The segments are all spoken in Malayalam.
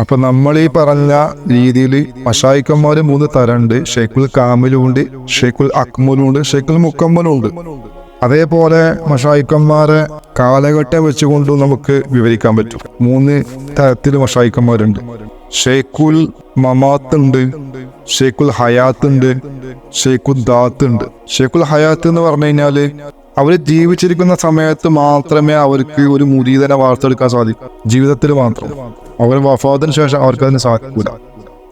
അപ്പൊ നമ്മൾ ഈ പറഞ്ഞ രീതിയിൽ മഷായിക്കന്മാര് മൂന്ന് തരണ്ട്. ഷെയ്ഖുൽ കാമിലും ഉണ്ട് ഷെയ്ഖുൽ അക്മലും ഉണ്ട് ഷെയ്ഖുൽ മുക്കമ്മലും ഉണ്ട് അതേപോലെ മഷായിക്കന്മാരെ കാലഘട്ടം വെച്ചുകൊണ്ട് നമുക്ക് വിവരിക്കാൻ പറ്റും. മൂന്ന് തരത്തിൽ മഷായിക്കന്മാരുണ്ട് ഷെയ്ഖുൽ മമാത്ത് ഉണ്ട് ഷെയ്ഖുൽ ഹയാത്ത് ഉണ്ട് ഷെയ്ഖുൽ ദാത്ത് ഉണ്ട് ഷെയ്ഖുൽ ഹയാത്ത് എന്ന് പറഞ്ഞു കഴിഞ്ഞാൽ അവർ ജീവിച്ചിരിക്കുന്ന സമയത്ത് മാത്രമേ അവർക്ക് ഒരു മുരീതനെ വാർത്തെടുക്കാൻ സാധിക്കൂ. ജീവിതത്തിൽ മാത്രം. അവർ വഫാത്തിന് ശേഷം അവർക്ക് അതിന് സാധിക്കൂല.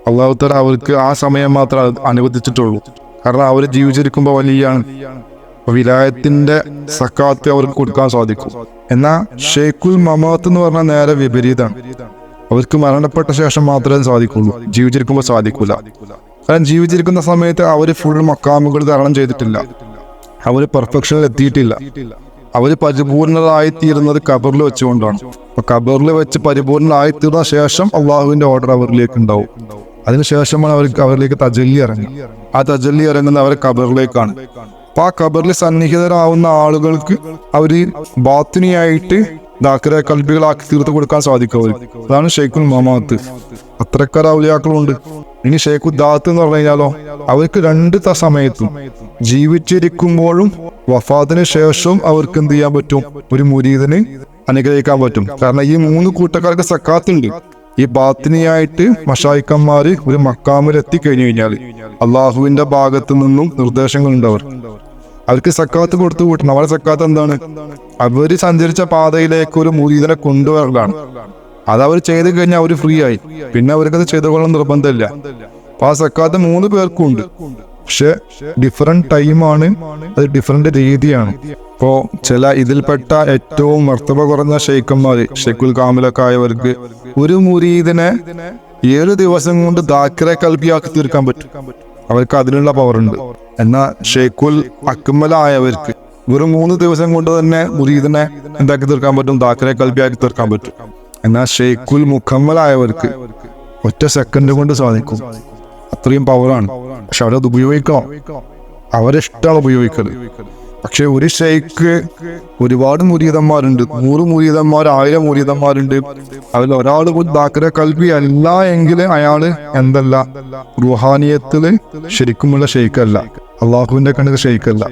അള്ളാഹുത്തല അവർക്ക് ആ സമയം മാത്രം അനുവദിച്ചിട്ടുള്ളൂ. കാരണം അവർ ജീവിച്ചിരിക്കുമ്പോൾ വലിയാണ്. വിലായത്തിന്റെ സക്കാത്ത് അവർക്ക് കൊടുക്കാൻ സാധിക്കും. എന്നാൽ ഷെയ്ഖുൽ മമാത്ത് എന്ന് പറഞ്ഞാൽ നേരെ വിപരീതമാണ് അവർക്ക് മരണപ്പെട്ട ശേഷം മാത്രമേ സാധിക്കുള്ളൂ. ജീവിച്ചിരിക്കുമ്പോൾ സാധിക്കൂല. കാരണം ജീവിച്ചിരിക്കുന്ന സമയത്ത് അവർ ഫുൾ മക്കാമുകൾ തരണം ചെയ്തിട്ടില്ല. അവർ പെർഫെക്ഷനിൽ എത്തിയിട്ടില്ല. അവർ പരിപൂർണരായി തീരുന്നത് കബറിൽ വെച്ചുകൊണ്ടാണ്. അപ്പൊ കബറിൽ വെച്ച് പരിപൂർണരായി തീർന്ന ശേഷം അള്ളാഹുവിന്റെ ഓർഡർ അവരിലേക്ക് ഉണ്ടാവും അതിനുശേഷമാണ് അവർക്ക് അവരിലേക്ക് തജല്ലി ഇറങ്ങുക. ആ തജല്ലി ഇറങ്ങുന്ന അവരെ കബറിലേക്കാണ് അപ്പൊ ആ കബറിൽ സന്നിഹിതരാവുന്ന ആളുകൾക്ക് അവർ ബാത്തിനിയായിട്ട് ദാക്കര കൽബികളാക്കി തീർത്ത് കൊടുക്കാൻ സാധിക്കും അതാണ് ഷെയ്ഖുൽ മമാത്ത്. അത്രക്കാർ ഔലിയാക്കളുണ്ട്. ഇനി ഷേഖ് ഉദ്ദാത്ത് എന്ന് പറഞ്ഞു കഴിഞ്ഞാലോ അവർക്ക് രണ്ട് ത സമയത്തും ജീവിച്ചിരിക്കുമ്പോഴും വഫാത്തിന് ശേഷവും അവർക്ക് എന്ത് ചെയ്യാൻ പറ്റും? ഒരു മുരീദിന് അനുഗ്രഹിക്കാൻ പറ്റും. കാരണം ഈ മൂന്ന് കൂട്ടക്കാർക്ക് സക്കാത്തുണ്ട്. ഈ ബാത്തിനിയായിട്ട് മഷായിക്കന്മാര് ഒരു മക്കാമിൽ എത്തിക്കഴിഞ്ഞു കഴിഞ്ഞാൽ അള്ളാഹുവിന്റെ ഭാഗത്തു നിന്നും നിർദ്ദേശങ്ങളുണ്ട് അവർ അവർക്ക് സക്കാത്ത് കൊടുത്തു കൂട്ടണം. അവരുടെ സക്കാത്ത് എന്താണ്? അവർ സഞ്ചരിച്ച പാതയിലേക്ക് ഒരു മുരീദിനെ കൊണ്ടുവരലാണ്. അത് അവർ ചെയ്ത് കഴിഞ്ഞാൽ അവർ ഫ്രീ ആയി. പിന്നെ അവർക്കത് ചെയ്തുകൊള്ളാൻ നിർബന്ധമില്ല. അപ്പൊ ആ സക്കാത്ത് മൂന്ന് പേർക്കും ഉണ്ട്. പക്ഷെ ഡിഫറെന്റ് ടൈമാണ് അത് ഡിഫറെന്റ് രീതിയാണ്. ഇപ്പോ ചില ഇതിൽപ്പെട്ട ഏറ്റവും വർത്തവ കുറഞ്ഞ ഷെയ്ഖന്മാര് ഷെയ്ഖുൽ കാമിലൊക്കെ ആയവർക്ക് ഒരു മുരീദിനെ ഏഴ് ദിവസം കൊണ്ട് ദാക്കിറെ കൽപ്പിയാക്കി തീർക്കാൻ പറ്റും. അവർക്ക് അതിനുള്ള പവർ ഉണ്ട്. എന്നാൽ ഷെയ്ഖുൽ അക്മലായവർക്ക് വെറും മൂന്ന് ദിവസം കൊണ്ട് തന്നെ മുരീദിനെ എന്താക്കി തീർക്കാൻ പറ്റും? ദാക്കിറെ കൽപ്പിയാക്കി തീർക്കാൻ പറ്റും. എന്നാൽ ഷെയ്ഖുൽ മുഖമ്മലായവർക്ക് ഒറ്റ സെക്കൻഡ് കൊണ്ട് സാധിക്കും. അത്രയും പവറാണ് പക്ഷെ അവരത് ഉപയോഗിക്കണം. അവരിഷ്ടമാണ് ഉപയോഗിക്കുന്നത് പക്ഷെ ഒരു ഷെയ്ക്ക് ഒരുപാട് മുരീതന്മാരുണ്ട്. നൂറ് മുരീതന്മാർ ആയിരം മുരീതന്മാരുണ്ട്. അതിൽ ഒരാൾ ദാക്കര കൽവി അല്ല എങ്കിൽ അയാൾ എന്തല്ല? റുഹാനിയത്തിൽ ശരിക്കുമുള്ള ഷെയ്ക്കല്ല അള്ളാഹുവിന്റെ കണ്ണിൽ ഷെയ്ക്കല്ല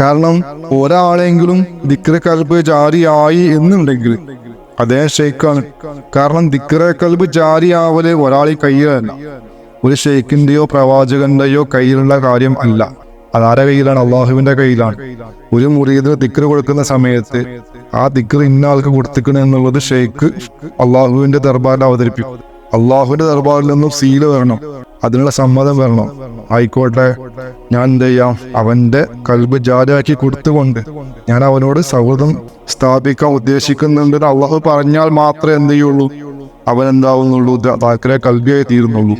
കാരണം ഒരാളെങ്കിലും ദിക്ര കൽബ് ജാരിയായി എന്നുണ്ടെങ്കിൽ അതേ ഷെയ്ഖാണ് കാരണം ദിക്ര കൽബ് ജാരിയാവൽ ഒരാളി കയ്യിലല്ല. ഒരു ഷെയ്ഖിന്റെയോ പ്രവാചകന്റെയോ കയ്യിലുള്ള കാര്യം അല്ല. അതാരെ കയ്യിലാണ്? അള്ളാഹുവിന്റെ കയ്യിലാണ്. ഒരു മുറിയതിന് ദിക്റ് കൊടുക്കുന്ന സമയത്ത് ആ ദിക്റ് ഇന്ന ആൾക്ക് കൊടുത്തിക്കണം എന്നുള്ളത് ഷെയ്ഖ് അള്ളാഹുവിന്റെ ദർബാറിൽ അവതരിപ്പിക്കും. അള്ളാഹുവിന്റെ ദർബാറിൽ നിന്നും സീൽ വരണം. അതിനുള്ള സമ്മതം വരണം. ആയിക്കോട്ടെ. ഞാൻ എന്ത് ചെയ്യാം? അവന്റെ കൽബ് ജാരിയാക്കി കൊടുത്തുകൊണ്ട് ഞാൻ അവനോട് സൗഹൃദം സ്ഥാപിക്കാൻ ഉദ്ദേശിക്കുന്നുണ്ടെന്ന് അള്ളാഹു പറഞ്ഞാൽ മാത്രമേ എന്ത് ചെയ്യുള്ളൂ? അവൻ എന്താവുന്നുള്ളൂ? താക്കരെ കൽബിയായി തീരുന്നുള്ളൂ.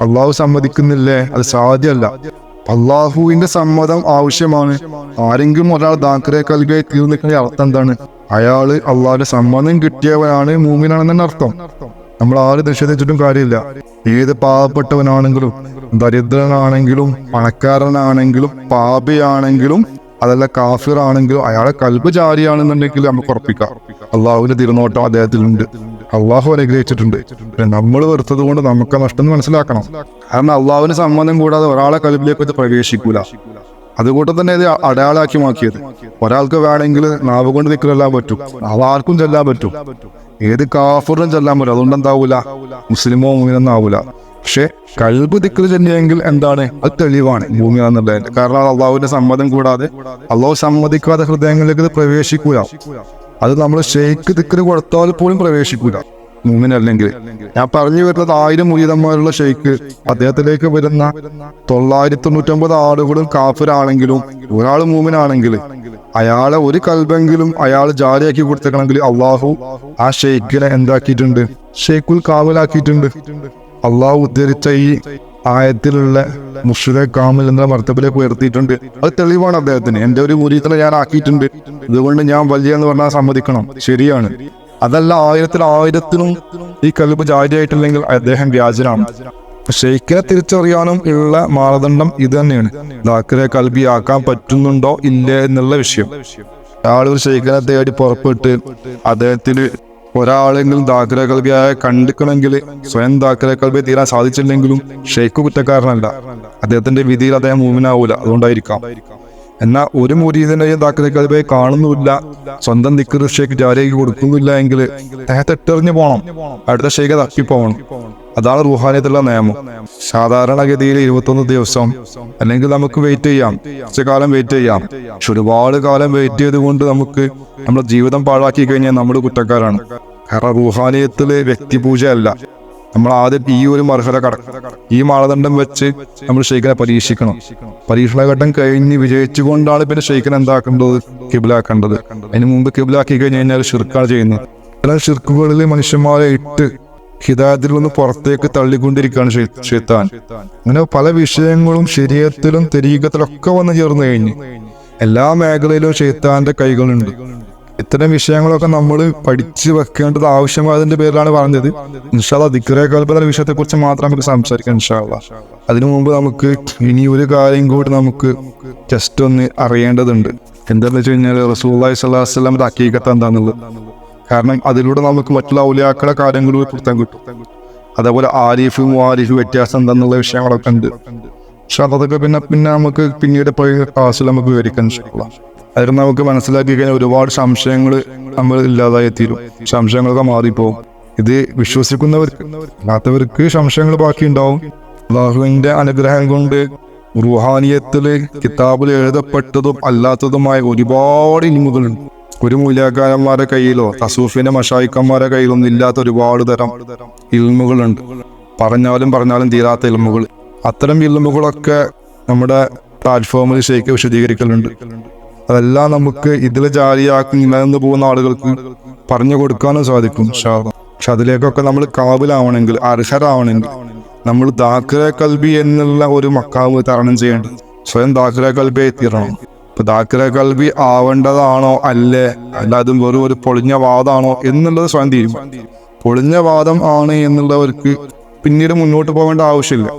അള്ളാഹു സമ്മതിക്കുന്നില്ലേ? അത് സാധ്യമല്ല. അള്ളാഹുവിന്റെ സമ്മതം ആവശ്യമാണ്. ആരെങ്കിലും ഒരാൾ ദാക്കരെ കൽബിയായി തീർന്നിക്കുന്ന അർത്ഥം എന്താണ്? അയാൾ അള്ളാഹുടെ സമ്മതം കിട്ടിയവനാണ് മൂമിനാണെന്നാണ് അർത്ഥം. നമ്മൾ ആര് നിഷേധിച്ചിട്ടും കാര്യമില്ല. ഏത് പാവപ്പെട്ടവനാണെങ്കിലും ദരിദ്രനാണെങ്കിലും പണക്കാരനാണെങ്കിലും പാപിയാണെങ്കിലും അതല്ല കാഫിർ ആണെങ്കിലും അയാളെ കൽബ് ജാരിയാണെന്നുണ്ടെങ്കിൽ നമുക്ക് ഉറപ്പിക്കാം. അള്ളാഹുവിന്റെ തിരുനോട്ടം അദ്ദേഹത്തിലുണ്ട്. അള്ളാഹു അനുഗ്രഹിച്ചിട്ടുണ്ട്. നമ്മൾ വെറുത്തത് കൊണ്ട് നമുക്ക് നഷ്ടം മനസ്സിലാക്കണം. കാരണം അള്ളാഹുവിന് സമ്മതം കൂടാതെ ഒരാളെ കൽബിലേക്ക് ഇത് പ്രവേശിക്കൂല. അതുകൊണ്ട് തന്നെ ഇത് അടയാളാക്കി മാക്കിയത് ഒരാൾക്ക് വേണമെങ്കിൽ നാവ് കൊണ്ട് നിൽക്കലെല്ലാം പറ്റും. നാവ് ആർക്കും ചെല്ലാൻ പറ്റും. ഏത് കാഫറിനും ചെല്ലാൻ പറ്റും. അതുകൊണ്ട് എന്താവൂല മുസ്ലിമോ മൂമിനൊന്നും ആവൂല. പക്ഷെ കൽബ് ദിക്കൽ ചെന്നെങ്കിൽ എന്താണ്? അത് തെളിവാണ് ഭൂമി എന്നുള്ളതിന്റെ കാരണം അള്ളാഹുവിന്റെ സമ്മതം കൂടാതെ അള്ളാഹു സമ്മതിക്കാതെ ഹൃദയങ്ങളിലേക്ക് പ്രവേശിക്കൂല. അത് നമ്മൾ ഷെയ്ക്ക് ദിക്കൽ കൊടുത്താൽ പോലും പ്രവേശിക്കൂല. മൂമിനല്ലെങ്കിൽ ഞാൻ പറഞ്ഞു വരുന്നത് ആയിരം മുരീതന്മാരുള്ള ഷെയ്ക്ക് അദ്ദേഹത്തിലേക്ക് വരുന്ന തൊള്ളായിരത്തി തൊണ്ണൂറ്റൊമ്പത് ആളുകളും കാഫിറാണെങ്കിലും ഒരാൾ മൂമിനാണെങ്കിൽ അയാളെ ഒരു കൽബെങ്കിലും അയാൾ ജാരിയാക്കി കൊടുത്തേക്കണമെങ്കിൽ അള്ളാഹു ആ ഷെയ്ഖിനെ എന്താക്കിയിട്ടുണ്ട്? ഷെയ്ഖുൽ കാവലാക്കിയിട്ടുണ്ട്. അള്ളാഹു ഉദ്ധരിച്ച ഈ ആയത്തിലുള്ള മുഷിദെ കാമിൽ എന്ന മർത്തബിലേക്ക് ഉയർത്തിയിട്ടുണ്ട്. അത് തെളിവാണ് അദ്ദേഹത്തിന്. എന്റെ ഒരു മുരീത്തിനെ ഞാൻ ആക്കിയിട്ടുണ്ട്. ഇതുകൊണ്ട് ഞാൻ വലിയ എന്ന് പറഞ്ഞാൽ സമ്മതിക്കണം. ശരിയാണ്. അതല്ല ആയിരത്തിൽ ആയിരത്തിനും ഈ കൽബ് ജാരിയായിട്ടില്ലെങ്കിൽ അദ്ദേഹം വ്യാജനാണ്. ഷെയ്ഖിനെ തിരിച്ചറിയാനും ഉള്ള മാനദണ്ഡം ഇത് തന്നെയാണ്. ദാക്കറെ കൽബി ആക്കാൻ പറ്റുന്നുണ്ടോ ഇല്ലേ എന്നുള്ള വിഷയം. ആളൊരു ഷെയ്ഖിനെ തേടി പുറപ്പെട്ട് അദ്ദേഹത്തിന് ഒരാളെങ്കിലും ദാഖല കൽബിയായ കണ്ടിക്കണമെങ്കിൽ സ്വയം ദാഖല കൽവി തീരാൻ സാധിച്ചില്ലെങ്കിലും ഷെയ്ഖ് കുറ്റക്കാരനല്ല. അദ്ദേഹത്തിന്റെ വിധിയിൽ അദ്ദേഹം മൂമിനാവൂല അതുകൊണ്ടായിരിക്കാം. എന്നാൽ ഒരു മുരീദിനെയും ദാഖല കൽവിയെ കാണുന്നുമില്ല. സ്വന്തം ദിക്കർ ഷെയ്ഖ് ജാരേക്ക് കൊടുക്കുന്നില്ല എങ്കിൽ അദ്ദേഹത്തെ എട്ടെറിഞ്ഞു പോകണം അടുത്ത ഷെയ്ഖ് തപ്പിപ്പോകണം അതാണ് റുഹാനിയത്തുള്ള നിയമം. സാധാരണഗതിയിൽ ഇരുപത്തൊന്ന് ദിവസം അല്ലെങ്കിൽ നമുക്ക് വെയിറ്റ് ചെയ്യാം. കുറച്ച് കാലം വെയിറ്റ് ചെയ്യാം. പക്ഷെ ഒരുപാട് കാലം വെയിറ്റ് ചെയ്തുകൊണ്ട് നമുക്ക് നമ്മുടെ ജീവിതം പാഴാക്കി കഴിഞ്ഞാൽ നമ്മൾ കുറ്റക്കാരാണ്. കാരണം റുഹാനിയത്തിൽ വ്യക്തിപൂജയല്ല. നമ്മൾ ആദ്യം ഈ ഒരു മർഹല കടക്കും. ഈ മാനദണ്ഡം വെച്ച് നമ്മൾ ഷെയ്ഖിനെ പരീക്ഷിക്കണം. പരീക്ഷണഘട്ടം കഴിഞ്ഞ് വിജയിച്ചുകൊണ്ടാണ് പിന്നെ ഷെയ്ഖിനെ എന്താക്കേണ്ടത്? കിബിലാക്കേണ്ടത്. അതിന് മുമ്പ് കിബിലാക്കി കഴിഞ്ഞ് കഴിഞ്ഞാൽ ഷിർക്കാണ് ചെയ്യുന്നത്. ചില ഷിർക്കുകളിൽ മനുഷ്യന്മാരെ ഇട്ട് ഹിദായത്തിൽ ഒന്ന് പുറത്തേക്ക് തള്ളിക്കൊണ്ടിരിക്കുകയാണ് ഷെയ്- ഷെയ്ത്താൻ. അങ്ങനെ പല വിഷയങ്ങളും ശരീരത്തിലും തെരീകത്തിലും ഒക്കെ വന്നു ചേർന്ന് കഴിഞ്ഞു. എല്ലാ മേഖലയിലും ഷെയ്ത്താന്റെ കൈകളുണ്ട്. ഇത്തരം വിഷയങ്ങളൊക്കെ നമ്മൾ പഠിച്ചു വെക്കേണ്ടത് ആവശ്യമായതിന്റെ പേരിലാണ് പറഞ്ഞത്. ഇൻഷാല്ല ദിക്കറെ കൽപ്പന വിഷയത്തെ കുറിച്ച് മാത്രം നമുക്ക് സംസാരിക്കാം ഇൻഷാല്ല അതിനു മുമ്പ് നമുക്ക് ഇനി ഒരു കാര്യം കൂടി നമുക്ക് ജസ്റ്റ് ഒന്ന് അറിയേണ്ടതുണ്ട്. എന്താണെന്ന് വെച്ച് കഴിഞ്ഞാൽ റസൂല്ലായി സ്വല്ലാസ്ലാമിന്റെ അക്കീകത്ത് എന്താന്നുള്ളത്? കാരണം അതിലൂടെ നമുക്ക് മറ്റുള്ള ഔലിയാക്കളെ കാര്യങ്ങൾ പുറത്താൻ കിട്ടും. അതേപോലെ ആരിഫും ആരിഫും വ്യത്യാസം എന്താന്നുള്ള വിഷയങ്ങളൊക്കെ ഉണ്ട്. പക്ഷെ അതൊക്കെ പിന്നെ പിന്നെ നമുക്ക് പിന്നീട് ക്ലാസ്സിൽ നമുക്ക് വിവരിക്കാൻ ശ്രമിക്കാം അതിൽ നമുക്ക് മനസ്സിലാക്കി കഴിഞ്ഞാൽ ഒരുപാട് സംശയങ്ങൾ നമ്മൾ ഇല്ലാതായി തീരും. സംശയങ്ങളൊക്കെ മാറിപ്പോവും. ഇത് വിശ്വസിക്കുന്നവർക്ക് അല്ലാത്തവർക്ക് സംശയങ്ങൾ ബാക്കി ഉണ്ടാവും അള്ളാഹുവിന്റെ അനുഗ്രഹം കൊണ്ട് റുഹാനിയത്തിൽ കിതാബിൽ എഴുതപ്പെട്ടതും അല്ലാത്തതുമായ ഒരുപാട് ഇനിമുകളുണ്ട് ഒരു മൂല്യക്കാരന്മാരുടെ കയ്യിലോ തസൂഫിന്റെ മഷായിക്കന്മാരുടെ കയ്യിലൊന്നും ഇല്ലാത്ത ഒരുപാട് തരം ഇൽമുകളുണ്ട്. പറഞ്ഞാലും പറഞ്ഞാലും തീരാത്ത ഇൽമുകൾ. അത്തരം ഇൽമുകളൊക്കെ നമ്മുടെ പ്ലാറ്റ്ഫോമിൽ ശരിക്ക് വിശദീകരിക്കലുണ്ട്. അതെല്ലാം നമുക്ക് ഇതിൽ ജാലിയാക്കി നിലനിന്ന് പോകുന്ന ആളുകൾക്ക് പറഞ്ഞു കൊടുക്കാനും സാധിക്കും. പക്ഷെ അതിലേക്കൊക്കെ നമ്മൾ കാവിലാവണമെങ്കിൽ അർഹരാവണമെങ്കിൽ നമ്മൾ ദാഖിര കൽബി എന്നുള്ള ഒരു മക്കാവ് തരണം ചെയ്യേണ്ടത് സ്വയം ദാഖിര കൽബിയെ തീരണം. ഇപ്പൊ കൽവി ആവേണ്ടതാണോ? അല്ലേ. അല്ലാതെ വെറും ഒരു പൊളിഞ്ഞ വാദമാണോ എന്നുള്ളത് സ്വയം തീരുമാനം പൊളിഞ്ഞ വാദം ആണ് എന്നുള്ളവർക്ക് പിന്നീട് മുന്നോട്ട് പോകേണ്ട ആവശ്യമില്ല.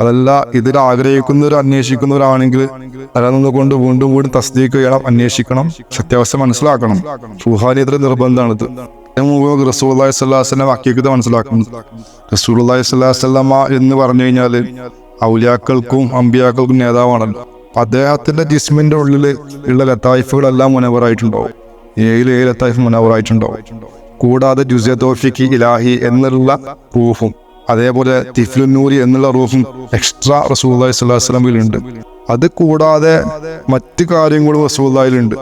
അതല്ല ഇതിൽ ആഗ്രഹിക്കുന്നവർ അന്വേഷിക്കുന്നവരാണെങ്കിൽ അതിൽ കൊണ്ട് വീണ്ടും വീണ്ടും തസ്ദീഖ് ചെയ്യണം അന്വേഷിക്കണം. സത്യാവസ്ഥ മനസ്സിലാക്കണം. റുഹാനിയത്ര നിർബന്ധമാണിത്. റസൂല്ലാഹി സ്വല്ലാസ്ലം അക്കീക്കത മനസ്സിലാക്കുന്നത് റസൂല്ലാഹി സ്വല്ലാസ്ലമ എന്ന് പറഞ്ഞു കഴിഞ്ഞാൽ ഔലിയാക്കൾക്കും അമ്പിയാക്കൾക്കും നേതാവാണല്ലോ. അദ്ദേഹത്തിന്റെ ജിസ്മിന്റെ ഉള്ളിൽ ഉള്ള ലത്തായിഫുകളെല്ലാം മുനവറായിട്ടുണ്ടാവും. ഏഴിൽ ഏഴ് ലത്തായിഫ് മുനവറായിട്ടുണ്ടാവും. കൂടാതെ ജുസെ തോഫിക്ക് ഇലാഹി എന്നുള്ള റൂഫും അതേപോലെ തിഫ്ലുന്നൂരി എന്നുള്ള റൂഫും എക്സ്ട്രാ റസൂല്ലാഹി സ്വലാസ്ലമിലുണ്ട് അത് കൂടാതെ മറ്റു കാര്യങ്ങളും റസൂല്ലാഹിലുണ്ട്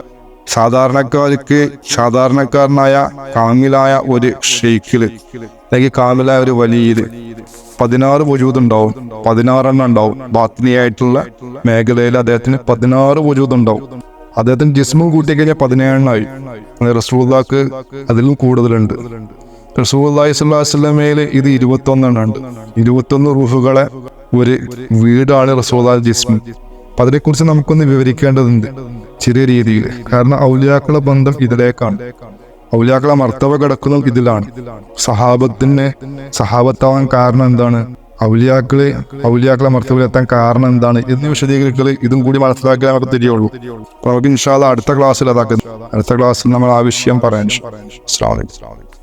സാധാരണക്കാർക്ക് സാധാരണക്കാരനായ കാമിലായ ഒരു ഷെയ്ഖിൽ അല്ലെങ്കിൽ കാമിലായ ഒരു വലിയിൽ പതിനാറ് വജൂദുണ്ടാവും. പതിനാറെണ്ണം ഉണ്ടാവും. ബാത്തിനിയായിട്ടുള്ള മേഖലയിൽ അദ്ദേഹത്തിന് പതിനാറ് വജൂദുണ്ടാവും. അദ്ദേഹത്തിന് ജിസ്മു കൂട്ടി കഴിഞ്ഞാൽ പതിനേഴെണ്ണായി റസൂല്ലാക്ക് അതിലും കൂടുതലുണ്ട്. റസൂല്ലാഹി സ്വല്ലാസ്ലമയിൽ ഇത് ഇരുപത്തൊന്നെണ്ണം ഉണ്ട് ഇരുപത്തൊന്ന് റൂഫുകളെ ഒരു വീടാണ് റസൂല്ലാ ജിസ്മു. അതിനെക്കുറിച്ച് നമുക്കൊന്ന് വിവരിക്കേണ്ടതുണ്ട് ചെറിയ രീതിയിൽ. കാരണം ഔലിയാക്കളുടെ ബന്ധം ഇതിലേക്കാണ്. ഔലിയാക്കളെ മർത്തവ കിടക്കുന്ന ഇതിലാണ്. സഹാബത്തിന് സഹാബത്താവാൻ കാരണം എന്താണ്? ഔലിയാക്കളെ ഔലിയാക്കളെ മർത്തവിലെത്താൻ കാരണം എന്താണ്? എന്ന് വിശദീകരിക്കൽ ഇതും കൂടി മനസ്സിലാക്കി നമുക്ക് തിരിയുള്ളൂ. നമുക്ക് ഇൻഷാല്ല അടുത്ത ക്ലാസ്സിൽ അതാക്കുന്നു അടുത്ത ക്ലാസ്സിൽ നമ്മൾ ആ വിഷയം പറയാൻ അലൈക്കും.